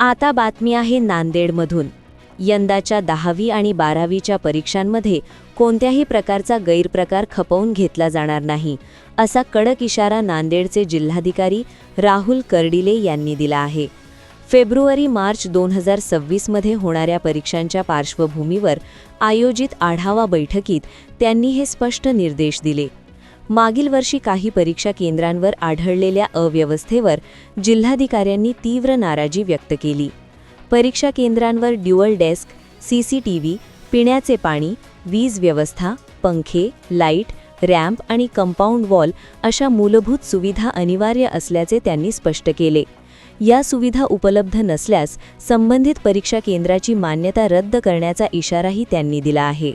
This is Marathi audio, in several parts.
आता बातमी आहे नांदेडमधून. यंदाच्या दहावी आणि बारावीच्या परीक्षांमध्ये कोणत्याही प्रकारचा गैरप्रकार खपवून घेतला जाणार नाही असा कडक इशारा नांदेडचे जिल्हाधिकारी राहुल कर्डिले यांनी दिला आहे. फेब्रुवारी मार्च दोन हजार सव्वीसमध्ये होणाऱ्या परीक्षांच्या पार्श्वभूमीवर आयोजित आढावा बैठकीत त्यांनी हे स्पष्ट निर्देश दिले. मागील वर्षी काही परीक्षा केंद्रांवर आढळलेल्या अव्यवस्थेवर जिल्हाधिकाऱ्यांनी तीव्र नाराजी व्यक्त केली. परीक्षा केंद्रांवर dual desk C C T V पिण्याचे पाणी वीज व्यवस्था पंखे लाइट रॅम्प आणि कंपाऊंड वॉल अशा मूलभूत सुविधा अनिवार्य असल्याचे त्यांनी स्पष्ट केले. या सुविधा उपलब्ध नसल्यास संबंधित परीक्षा केंद्राची मान्यता रद्द करण्याचा इशाराही त्यांनी दिला आहे.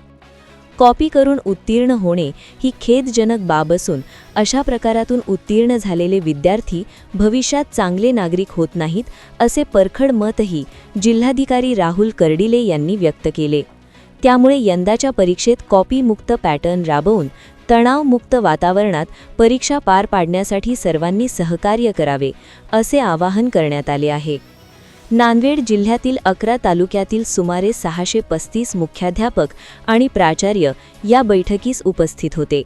कॉपी करून उत्तीर्ण होणे ही खेदजनक बाब असून अशा प्रकारातून उत्तीर्ण झालेले विद्यार्थी भविष्यात चांगले नागरिक होत नाहीत असे परखड मतही जिल्हाधिकारी राहुल कर्डिले यांनी व्यक्त केले. त्यामुळे यंदाच्या परीक्षेत कॉपीमुक्त पॅटर्न राबवून तणावमुक्त वातावरणात परीक्षा पार पाडण्यासाठी सर्वांनी सहकार्य करावे असे आवाहन करण्यात आले आहे. नांदेड जिल्ह्यातील अकरा तालुक्यातील सुमारे सहाशे पस्तीस मुख्याध्यापक आणि प्राचार्य या बैठकीस उपस्थित होते.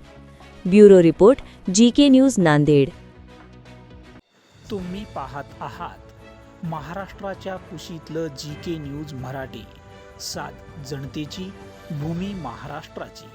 Bureau report G K news Nanded. तुम्ही पाहत आहात महाराष्ट्राच्या कुशीतलं जी के न्यूज मराठी. सात जनतेची भूमी महाराष्ट्राची.